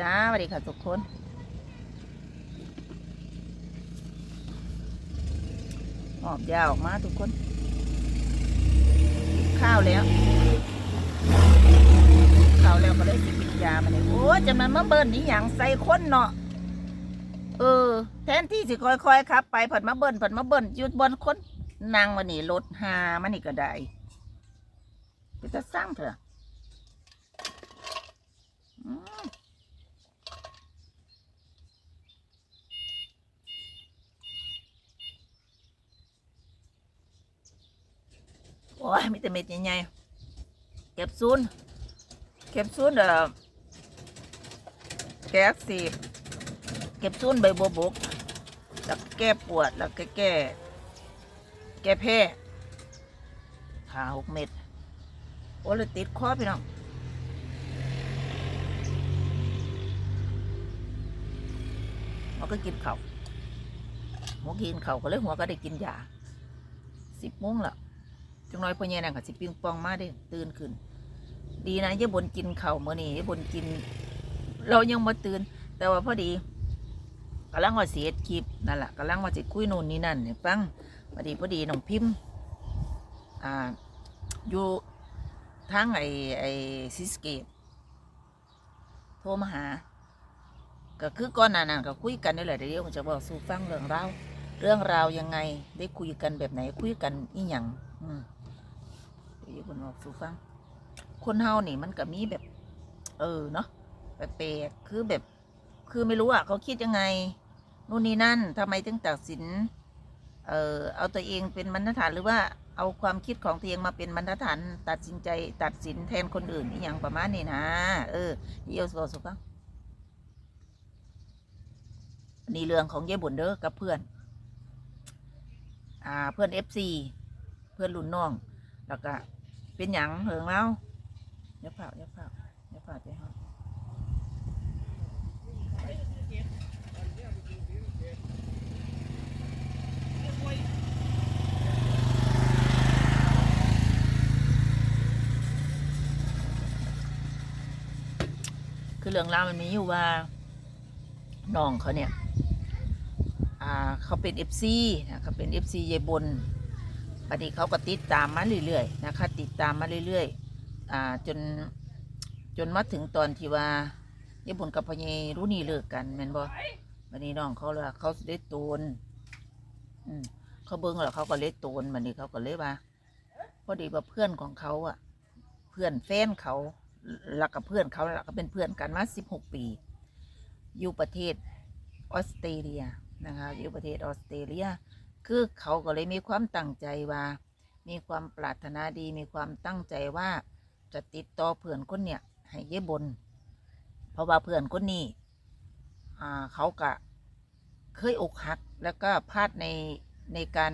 จ้าสวัสดีค่ะทุกคนหอบยาออกมาทุกคน ข้าวแล้วข้าวแล้วก็เลยสิกินยามาเลยโอ้จะมันมาเบิ้ลนี่อย่างใส่คนเนาะเออ แทนที่สิค่อยๆครับ ไปผัดมาเบิ้ลผัดมาเบิ้ลหยุดบนคนนางวันนี้รถหามันนี่ก็ได้ไปจะสร้างเถอะอืม โอ้ ยมีแต่เม็ดใหญ่ๆเก็บซูนเก็บซูนเอ่อแก้อักสีบเก็บซูนใบบัวบกแล้วแก้ปวดแล้วก็แก้แก้แพ้หาหกเม็ดโอ้เลยติดคอพี่น้องหัวก็กินเขาหัวกินเขาก็เลยหัวก็ได้กินยาสิบโมงแล้ว จังน้อยพ่อแย่นั่งกับสิปิงปองมาได้ตื่นขึ้น ดีนะยายบนกินเข่าวมื่อนี้ยายบนกิน เรายังมาตื่น แต่ว่าพอดีกำลังว่าเสียคลิปนั่นแหละกำลังว่าจะคุยโน่นนี่นั่นเนี่ยฟังพอดีพอดีน้องพิมพ์อ่าอยู่ทางไอไอซิสเกตโทรมาหา ก็คือก่อนหน้านั้นก็คุยกันนี่แหละเดี๋ยวจะบอกสู่ฟังเรื่องราวเรื่องราวยังไงได้คุยกันแบบไหนคุยกันอีหยังอืม เดี๋ยวคนบอกสู่ฟัง คนเฮานี่มันก็มีแบบ เออเนาะแปลกๆคือแบบ คือไม่รู้อะเขาคิดยังไงนู่นนี่นั่นทำไมถึงตัดสิน เออเอาตัวเองเป็นบรรทัดฐานหรือว่าเอาความคิดของตัวเองมาเป็นบรรทัดฐานตัดสินใจตัดสินแทนคนอื่นอย่างประมาณนี้นะ เออเยี่ยวสุสุฟังนี่เรื่องของยายบุญเด้อกับเพื่อน อ่าเพื่อนเอฟซีเพื่อนรุ่นน้อง แล้วก็ เป็นหยังเหิงแล้วอย่าเผาอย่าเผาอย่าเผาใจห้องคือเรื่องราวมันมีอยู่ว่าน้องเขาเนี่ย อ่า เขาเป็นเอฟซีนะเขาเป็นเอฟซียายบน อันนี้เขาก็ติดตามมาเรื่อยๆนะคะ ติดตามมาเรื่อยๆอ่าจนจนมาถึงตอนที่ว่าญี่ปุ่นกับพญรู้นี่เลิกกันแม่นบ่วันนี้น้องเขาเลยว่าเขาสิได้ตูนอืมเขาเบิ้งแล้วเขาก็เลยตูนวันนี้เขาก็เลยว่าพอดีว่าเพื่อนของเขาอะ เพื่อนแฟนเขาแล้วกับเพื่อนเขาแล้วก็เป็นเพื่อนกันมาสิบหกปี อยู่ประเทศออสเตรเลียนะคะ อยู่ประเทศออสเตรเลีย คือเขาก็เลยมีความตั้งใจว่า มีความปรารถนาดี มีความตั้งใจว่าจะติดต่อเพื่อนคนเนี่ยให้เย่บน เพราะว่าเพื่อนคนนี้อ่าเขากะเคยอกหักแล้วก็พลาดในในการ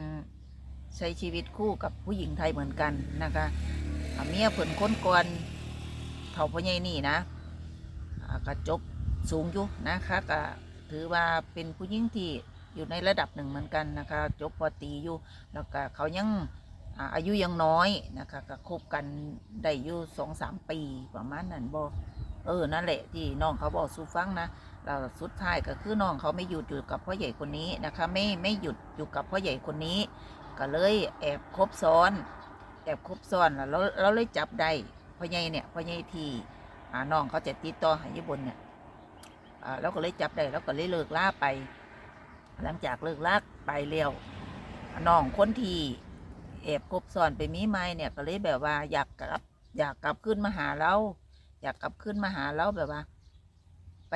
ใช้ชีวิตคู่กับผู้หญิงไทยเหมือนกันนะคะเมียเพื่อนคนก่อนเท่าพ่อใหญ่นี่นะอ่าก็จบสูงอยู่นะคะก็ถือว่าเป็นผู้หญิงที่ อยู่ในระดับหนึ่งเหมือนกันนะคะจบปตีอยู่แล้วก็เขายังอายุยังน้อยนะคะก็คบกันได้อยู่สองสามปีประมาณนั้นบอเออนั่นแหละที่น้องเขาบอกสู่ฟังนะแล้วสุดท้ายก็คือน้องเขาไม่หยุดอยู่กับพ่อใหญ่คนนี้นะคะ ไม่ไม่หยุดอยู่กับพ่อใหญ่คนนี้ ก็เลยแอบคบซ้อน แอบคบซ้อนแล้วเราเราเลยจับได้พ่อใหญ่เนี่ยพ่อใหญ่ที่น้องเขาจะติดต่อให้ญี่ปุ่นเนี่ยเราก็เลยจับได้แล้วก็เลยเลิกล่าไป หลังจากเลิกลากไปเร็วน้องคนที่แอบคบซ้อนไปมีไม้เนี่ยก็เลยแบบว่าอยากกลับ อยากกลับขึ้นมาหาเรา อยากกลับขึ้นมาหาเราแบบว่า ไป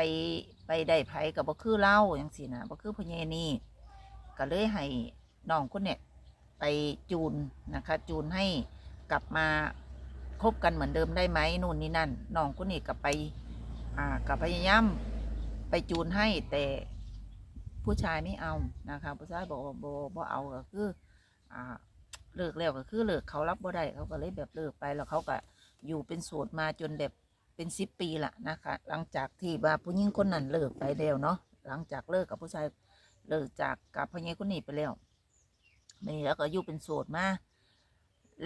ไปได้ไผกับบ่คือเล่าอย่างสินะบ่คือพญานีก็เลยให้น้องคนเนี่ยไปจูนนะคะ จูนให้กลับมาคบกันเหมือนเดิมได้ไหมนู่นนี่นั่นน้องคนนี้กลับไป อ่ากับพยายามไปจูนให้แต่ ผู้ชายไม่เอานะคะผู้ชายบอกว่าบ่บ่เอาก็คืออ่าเลิกแล้วก็คือเลิกเขารับบ่ได้เขาก็เลยแบบเลิกไปแล้วเขาก็อยู่เป็นโสดมาจนแบบเป็นสิบปีละนะคะ หลังจากที่ว่าผู้หญิงคนนั้นเลิกไปแล้วเนาะหลังจากเลิกกับผู้ชายเลิกจากกับผู้หญิงคนนี้ไปแล้วนี่แล้วก็อยู่เป็นโสดมา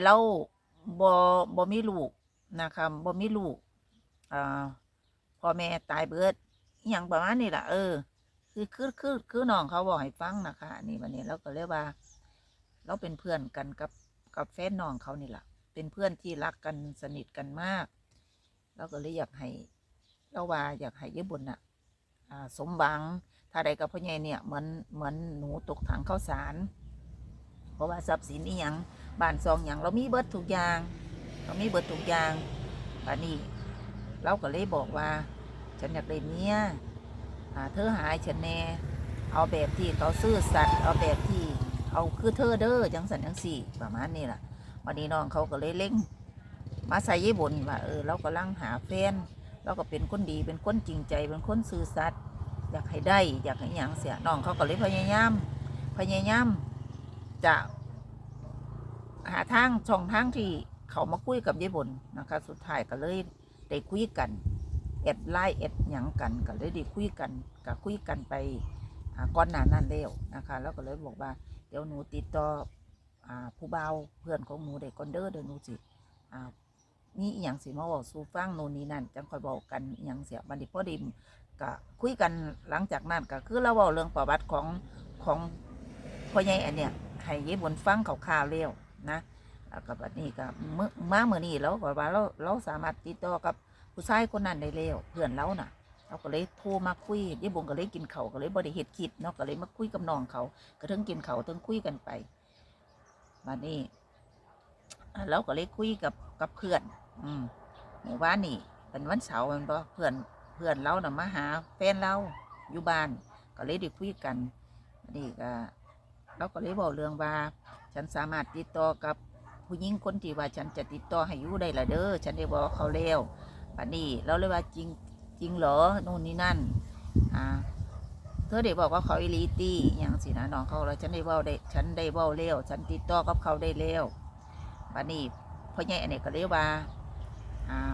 เราบ่บ่มีลูกนะคะบ่มีลูกอ่าพ่อแม่ตายเบิดอย่างประมาณนี้ละเออ คือคือคือคือน้องเขาบอกให้ฟังนะคะนี่วันนี้เราก็เลยกว่า เราเป็นเพื่อนกันกับกับแฟนน้องเขานี่แหละเป็นเพื่อนที่รักกันสนิทกันมาก เราก็เลยอยากให้เราว่าอยากให้ยายบุญน่ะอ่าสมหวังถ้าใดกับพ่อใหญ่เนี่ยเหมือนเหมือนหนูตกถังข้าวสาร เพราะว่าทรัพย์สินนี่ยังบ้านซองอย่างเรามีเบิดทุกอย่าง เรามีเบิดทุกอย่างบัดนี้เราก็เลยบอกว่า ฉันอยากได้เมียอ่า เธอหายฉันแน่เอาแบบที่เขาซื่อสัตย์เอาแบบที่เอาคือเธอเด้อจังสันจังสี่ ประมาณนี้แหละวันนี้น้องเขาก็เลยเล่งมาใส่ยี่บนว่าเออเรากำลังหาแฟนเราก็เป็นคนดีเป็นคนจริงใจเป็นคนซื่อสัตย์อยากให้ได้อยากให้หยังเสียน้องเขาก็เลยพยายามพยายามจะหาทางช่องทางที่เขามาคุยกับยายบนนะคะ สุดท้ายก็เลยได้คุยกัน เอ็ดไล่เอ็ดหยังกันก็เลยได้คุยกันก็คุยกันไปก่อนหน้านั้นแล้วนะคะ แล้วก็เลยบอกว่า เดี๋ยวหนูติดต่ออผู้เบาเพื่อนของหนูได้ก่อนเด้อเดี๋ยวหนูสิอ่ามีอหย่างสิมาบอกสู่ฟังโน่นนี่นั่นจังคอยบอกกันอหย่างเสียบันทีพอดีก็คุยกันหลังจากนั้นก็คือเราเว้าเรื่องประวัติของของพ่อใหญ่อันเนี้ยให้ยายบนฟังข่าวๆเร็วนะแล้วก็บัดนี้ก็มื้อมาเมื่อนี้แล้วก็ว่าเราเราสามารถติดต่อกับ ผู้ชายคนนั้นได้แล้วเพื่อนเราน่ะเราก็เลยโทรมาคุยยี่บงก็เลยกินเขาก็เลยบริเหตุคิดเนาะก็เลยมาคุยกับน้องเขาก็ทั้งกินเขาวทั้งคุยกันไปมานี่เราก็เลยคุยกับกับเพื่อน อืมเมื่อวานนี่เป็นวันเสาร์มันบ่เพื่อนเพื่อนเราน่ะมาหาแฟนเราอยู่บ้าน ก็เลยได้คุยกันนี่ก็เราก็เลยบอกเรื่องว่า ฉันสามารถติดต่อกับผู้หญิงคนที่ว่าฉันจะติดต่อให้อยู่ได้ละเด้อฉันได้บอกเขาแล้ว บัดนี้เราเลยว่าจริงจริงเหรอนู่นนี่นั่นอ่าเธอได้บอกว่าเขาอีลีตี้อย่างสินะน้องเขาแล้วฉันได้เว่าได้ฉันได้เว่าเร็วฉันติดต่อกับเขาได้เร็วบัดนี้พ่อใหญ่อันนี้ก็เลยว่าอ่า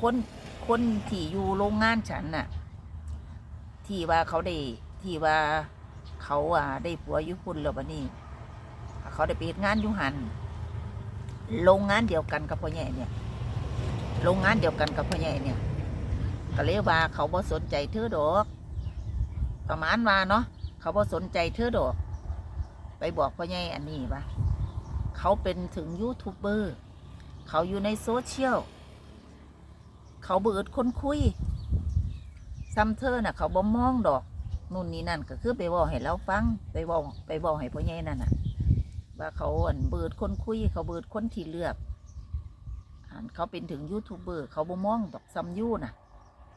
คนคนที่อยู่โรงงานฉันน่ะที่ว่าเขาได้ที่ว่าเขาอ่าได้ผัวอยุคุณแล้วบัดนี้ เขาได้ไปเฮ็ดงานอยู่หันโรงงานเดียวกันกับพ่อใหญ่เนี่ย โรงงานเดียวกันกับพ่อใหญ่เนี่ยก็เลยว่าเขาบ่สนใจเธอดอก ประมาณว่าเนาะเขาบ่สนใจเธอดอก ไปบอกพ่อใหญ่อันนี้ว่าเขาเป็นถึงยูทูบเบอร์เขาอยู่ในโซเชียลเขาเบิดคนคุยซ้ำเธอน่ะ เขาบ่มองดอกนู่นนี่นั่นก็คือไปบอกให้เราฟังไปบอกไปบอกให้พ่อใหญ่นั่นน่ะ ว่าเขาอันเบิดคนคุย เขาเบิดคนที่เลือก เขาเป็นถึงยูทูบเบอร์เขาบ่มองดอกซัมยูน่ะ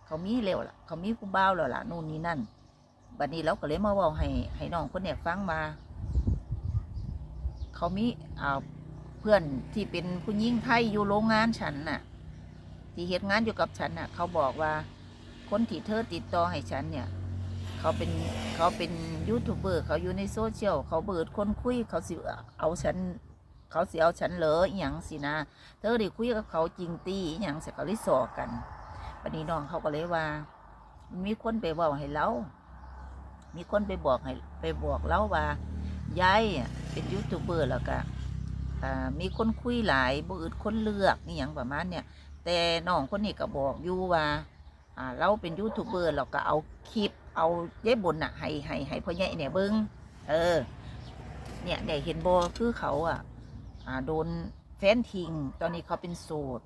เขามีเร็วล่ะ เขามีผู้บ่าวแล้วล่ะนู่นนี่นั่นบัดนี้เราก็เลยมาเว่าให้ให้น้องคนเนี้ยฟังมา เขามีอ่าเพื่อนที่เป็นผู้หญิงไทยอยู่โรงงานฉันน่ะ ที่เฮ็ดงานอยู่กับฉันน่ะ เขาบอกว่าคนที่เธอติดต่อให้ฉันเนี่ย เขาเป็นเขาเป็นยูทูบเบอร์เขาอยู่ในโซเชียลเขาเบิดคนคุยเขาสิเอาฉัน เขาเสิเอาฉันเหรออหย่างสินะเธอได้คุยกับเขาจริงตีอหย่างเสร็จเขาเลยสอกันปันนี้น้องเขาก็เลยว่า มีคนไปบอกให้เรามีคนไปบอกให้ไปบอกเราว่ายายเป็นยูทูบเบอร์แล้วก็อ่ามีคนคุยหลายบ่อึดคนเลือกนี่อย่างประมาณเนี่ย แต่น้องคนนี้ก็บอกอยู่ว่าอ่าเราเป็นยูทูบเบอร์เราก็เอาคลิป เอาเย้บนน่ะให้ให้ให้พ่อใหญ่เนี่ยเบิ้งเออ เนี่ยได้เห็นบอคือเขาอะ โดนแฟนทิ้งตอนนี้เขาเป็นโสด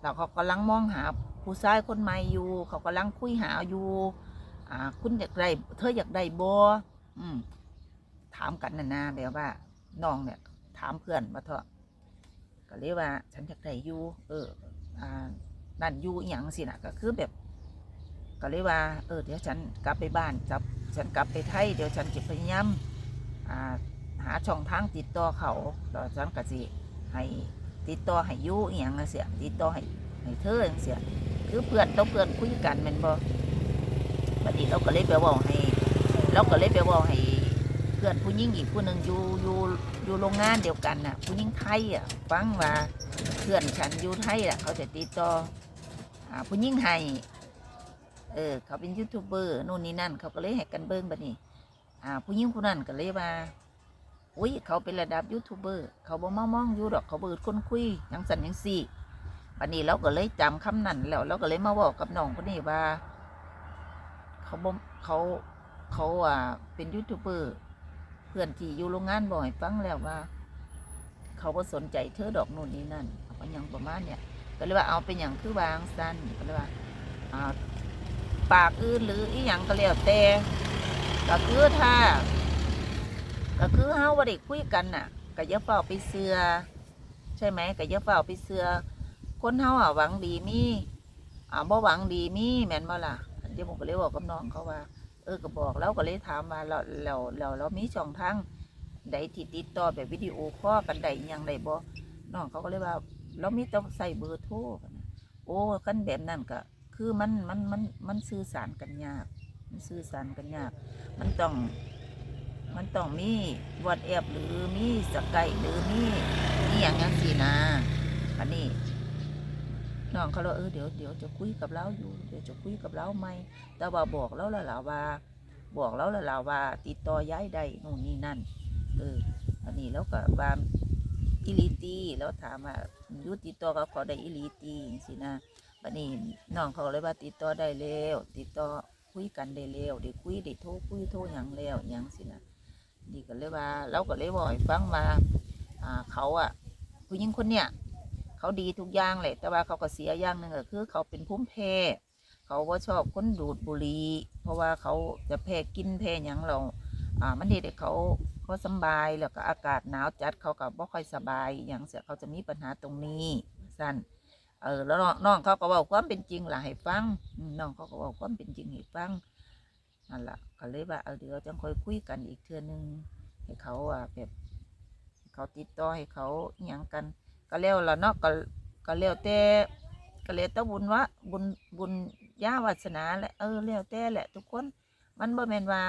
แล้วเขากำลังมองหาผู้ชายคนใหม่อยู่ เขากำลังคุยหาอยู่อ่าคุณอยากได้เธออยากได้บออืมถามกันน่ะนะแบบว่าน้องเนี่ย ถามเพื่อนมาเถอะก็เรียกว่า ฉันอยากได้อยู่เอออ่านั่นอยู่อย่างสินะก็คือแบบ ก็เลยกว่า เออเดี๋ยวฉันกลับไปบ้านจับฉันกลับไปไทยเดี๋ยวฉันจะพยายามอ่า หาช่องทางติดต่อเขาแล้วฉันก็สิให้ติดต่อให้อยูอหย่างนะเสียติดต่อให้ให้เธอจังเสียคือเพื่อนต้องเพื่อนคุยกันมันบ่บัดนี้เราก็เลยไปเว่าให้เราก็เลยไปเว่าให้เพื่อนผู้หญิงอีกผู้หนึ่งอยู่อยู่อยู่โรงงานเดียวกันน่ะ ผู้หญิงไทยอะฟังว่าเพื่อนฉันอยู่ไทยอะเขาจะติดต่ออ่าผู้หญิงไทยเออเขาเป็นยูทูบเบอร์นู่นนี่นั่น เขาก็เลยให้กันเบิ้งบัดนี้อ่าผู้หญิงผู้นั้นก็เลยว่า อุ้ยเขาเป็นระดับยูทูบเบอร์เขาบ่มามองอยู่ดอกเขาเบิดคนคุยยังสันยังสี่วันนี้เราก็เลยจำคำนั้นแล้วเราก็เลยมาบอกกับน้องคนนี้ว่า เขาบ่เขาเขาอ่าเป็นยูทูบเบอร์เพื่อนที่อยู่โรงงานบ่ให้ฟังแล้วว่า เขาบ่สนใจเธอดอกนู่นนี่นั่นเอาก็หยังประมาณเนี่ยก็เลยว่าเอาเป็นอย่างคือวางสั้นก็เลยว่าอ่าปากอื่นหรืออีหยังก็แล้วแต่ก็คือถ้า ก็คือเฮาบ่ได้คุยกันน่ะก็อย่าเฝ้าไปเสือใช่ไหมก็อย่าเฝ้าไปเสือคนเฮาอะหวังดีมีอ่าบ่หวังดีมีแม่นบ่ล่ะเดี๋ยวผมก็เลยบอกกับน้องเขาว่า เออก็บอกแล้วก็เลยถามว่าเราเราเราเรามีช่องทางใดที่ติดต่อแบบวิดีโอคอลกันได้อิหยังไดบ่น้องเขาก็เลยว่า เรามีต้องใส่เบอร์โทรกันโอ้กันแบบนั้นก็คือมันมันมันมันสื่อสารกันยาก มันสื่อสารกันยาก มันต้อง มันต้องมีวอทแอปหรือมีสกายหรือมีนี่อย่างงั้นสินะอันนี้น้องเขาเลยเออเดี๋ยวเดี๋ยวจะคุยกับเราอยู่เดี๋ยวจะคุยกับเราไหมแต่ว่าบอกแล้วละล่ะว่า บอกแล้วละล่ะว่า ติดต่อย้ายได้นู่นนี่นั่นเอออันนี้แล้วก็ว่าอิลิตีแล้วถามว่ายุติดต่อกับเขาได้อิลิตีสินะบัดนี้น้องเขาเลยว่าติดต่อได้แล้วติดต่อคุยกันได้แล้วได้คุยได้โทรคุยโทรหยังแล้วหยังสินะ นี่ก็เลยว่า เราก็เลยบอกให้ฟังว่าอ่า เขาอะผู้หญิงคนเนี้ยเขาดีทุกอย่างแหละแต่ว่าเขาก็เสียอย่างหนึ่งก็คือ เขาเป็นภูมิแพ้เขาว่าชอบคนดูดบุหรี่เพราะว่าเขาจะแพ้กินแพ้หยังเราอ่ามันเด็กเขาเขาสบายแล้วก็อากาศหนาวจัดเขาก็บ่ค่อยสบายอย่างเสียเขาจะมีปัญหาตรงนี้สั้นเออแล้วน้องเขาก็บอกความเป็นจริงล่ะให้ฟังน้องเขาก็บอกความเป็นจริงให้ฟัง นั่นแหละก็เลยว่าเออเดี๋ยวจังค่อยคุยกันอีกเทื่อนึงให้เขาอะแบบเขาติดต่อให้เขาอหย่างกัน ก็แล้วละเนาะก็ก็แล้วแต่ก็แล้วแต่บุญวะบุญบุญญาวาสนาแหละเออแล้วแต่แหละ ทุกคน มันบ่แม่นว่า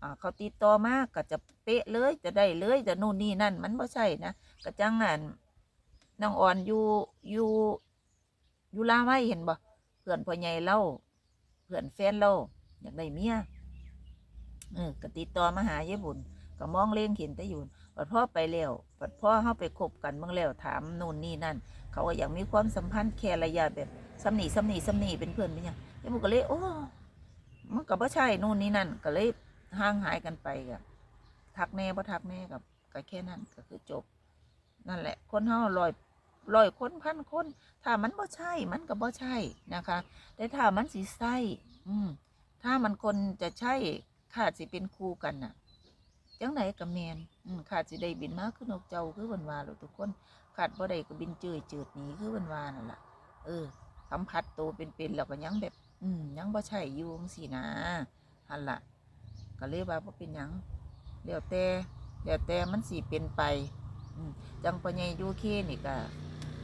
อ่าเขาติดต่อมากก็จะเป๊ะเลยจะได้เลยจะนู่นนี่นั่น มันบ่ใช่นะก็จังงานน้องอ่อนอยู่อยู่อยู่ลาไว้เห็นบ่เพื่อนพ่อใหญ่เล่าเพื่อนแฟนเรา อยากได้เมียเออก็ติดต่อมาหายายบุญก็มองเลี้ยงเห็นแต่อยู่ปัดพ่อไปแล้วปัดพ่อเข้าไปคบกันเมื่อแล้วถามนู่นนี่นั่น เขาก็อยากมีความสัมพันธ์แค่ระยะแบบสำนีสำนีสำนีเป็นเพื่อนเป็นยังยายบุญก็เลยโอ้มันก็บ่ใช่นู่นนี่นั่น ก็เลยห่างหายกันไปกับทักแน่บ่ทักแน่กับก็แค่นั้นก็คือจบ นั่นแหละ คนเฮาลอยลอยคนพันคน ถ้ามันบ่ใช่ มันก็บ่ใช่นะคะ แต่ถ้ามันสิใช่อืม ถ้ามันคนจะใช่ขาดสิเป็นคู่กันน่ะ จังไหนกับแมนอืมขาดสิได้บินมาคือนกเจ้าคือวันวาเราทุกคนขาดบ่ได้ก็บินเจือยจืดหนีคือวันวานั่นแหละเออสัมผัสตัวเป็นๆแล้วก็ยังแบบ อืมยังบ่ใช่อยู่จังซี่นะฮันละก็เลยว่าบ่เป็นยังเดี๋ยวแต่เดี๋ยวแต่มันสิเป็นไปอืมจังปะใหญ่ยูเคนี่ก็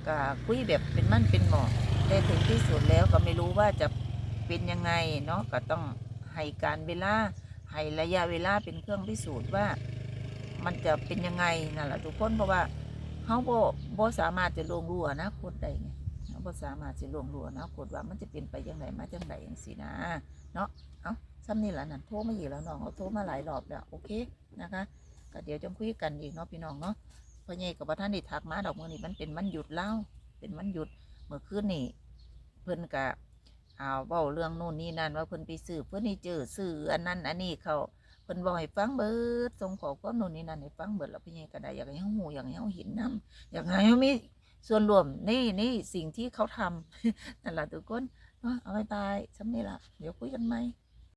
ก็คุยแบบเป็นมั่นเป็นหมอแต่ถึงที่สุดแล้วก็ไม่รู้ว่าจะ เป็นยังไงเนาะก็ต้องให้การเวลาให้ระยะเวลาเป็นเครื่องพิสูจน์ว่า มันจะเป็นยังไงนั่นแหละทุกคนเพราะว่าเขาบ่บ่สามารถจะลวงรู้อนาคตได้ไงเขาบ่สามารถจะลวงรู้อนาคตว่ามันจะเป็นไปยังไงมาจังไดอย่างสินะเนาะเอาซ้ำนี่แหละนั่นโทรมาอีกแล้วน้องเขาโทรมาหลายรอบแล้วโอเคนะคะก็เดี๋ยวจะคุยกันอีกเนาะพี่น้องเนาะพ่อใหญ่กับพ่อท่านได้ทักมาดอกมือนี่มันเป็นวันหยุดเล่าเป็นวันหยุดเมื่อคืนนี่เพิ่นกะ อาเว้าเรื่องนู่นนี่นั่นว่าเพิ่นไปซื้อเพิ่นนี่เจอซื้ออันนั้นอันนี้เขาเพิ่นบอกให้ฟังเบิดส่งขอความนู่นนี่นั่นให้ฟังเบิดแล้วพี่ใหญ่ก็ได้อยากให้เฮาฮู้อยากให้เฮาเห็นนํอยากให้เฮามีส่วนรวมนี่นี่สิ่งที่เขาทำนั่นแหละทุกคนเนาะเอาบายบายซ้ำนี่ละเดี๋ยวคุยกันไหม